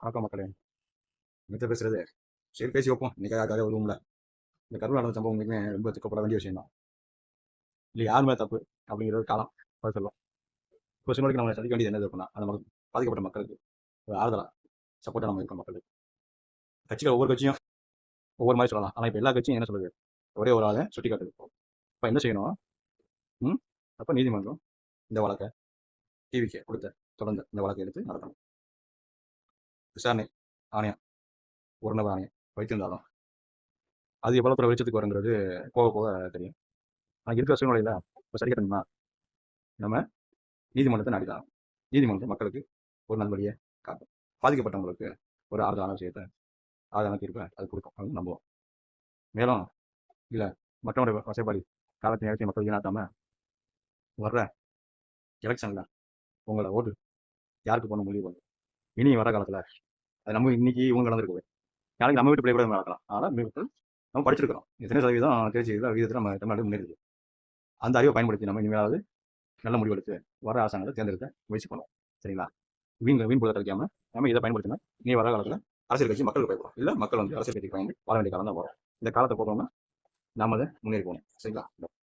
வணக்கம் மக்களே. என்னத்த பேசுறது? சரி பேசி வைப்போம். இன்னைக்கு கதை வருவோம்ல இந்த கருவில் நடந்த சம்பவம் உண்மைக்குமே ரொம்ப துக்கப்பட வேண்டிய விஷயம் தான் இல்லை யாருமே தப்பு அப்படிங்கிற ஒரு காலம். பார்த்து சொல்லுவோம். இப்போ சின்னோடிக்கு நம்ம சந்திக்க வேண்டியது என்னது இருக்குன்னா அந்த மக்கள் பாதிக்கப்பட்ட மக்களுக்கு ஒரு ஆறுதலாக சப்போர்ட்டாக நம்ம இருக்கோம் மக்களுக்கு கட்சிகள் ஒவ்வொரு கட்சியும் ஒவ்வொரு மாதிரி சொல்லலாம். ஆனால் இப்போ எல்லா கட்சியும் என்ன சொல்லுது? ஒரே ஒரு ஆளை சுட்டி காட்டுது. இப்போ என்ன செய்யணும்? ம்? அப்போ நீதிமன்றம் இந்த வழக்கை டிவிக்கு கொடுத்த தொடர்ந்து இந்த வழக்கை எடுத்து நடத்தணும். விசாரணை ஆணையம் ஒரு ஆணையம் வைத்திருந்தாலும் அது எவ்வளோ தூரம் வெளிச்சத்துக்கு வருங்கிறது போக போக தெரியும். ஆனால் இருக்கிற சூழ்நிலையில் இப்போ சரி கட்டணும்னா நம்ம நீதிமன்றத்தை நாடிதான். நீதிமன்றம் மக்களுக்கு ஒரு நல்வழியை காட்டும். பாதிக்கப்பட்டவங்களுக்கு ஒரு ஆறுதலான விஷயத்தை ஆறுதலான தீர்ப்பை அது கொடுக்கும். அப்படின்னு நம்புவோம். மேலும் இல்லை மற்றவருடைய வசைப்பாடி காலத்தை நேரத்தை மக்கள் வீணாக்காம வர்ற எலெக்ஷனில் உங்களை ஓட்டு யாருக்கு போன முடிவு பண்ணும் இனி வர காலத்தில் அது நம்ம இன்னைக்கு இவங்க நடந்திருக்கு நாளைக்கு நம்ம வீட்டு பிள்ளை கூட நடக்கலாம் ஆனால் மீ- நம்ம படிச்சிருக்கிறோம். எத்தனை சதவீதம் தேர்ச்சி விகிதத்தில் நம்ம தமிழ்நாடு முன்னேறிது அந்த அறிவை பயன்படுத்தி நம்ம இனிமேலாவது நல்ல முடிவெடுத்து வர அரசாங்கத்தை தேர்ந்தெடுக்க முயற்சி பண்ணுவோம். சரிங்களா? வீண் வீண் பொருளை கிடைக்காம நம்ம இதை பயன்படுத்தினா நீ வர காலத்தில் அரசியல் கட்சி மக்களுக்கு பயப்படும். இல்லை மக்கள் வந்து அரசியல் கட்சிக்கு பயந்து வாழ வேண்டிய காலம் தான் வரும் இந்த காலத்தை போகிறோம்னா நாம அதை முன்னேறி போகணும். சரிங்களா?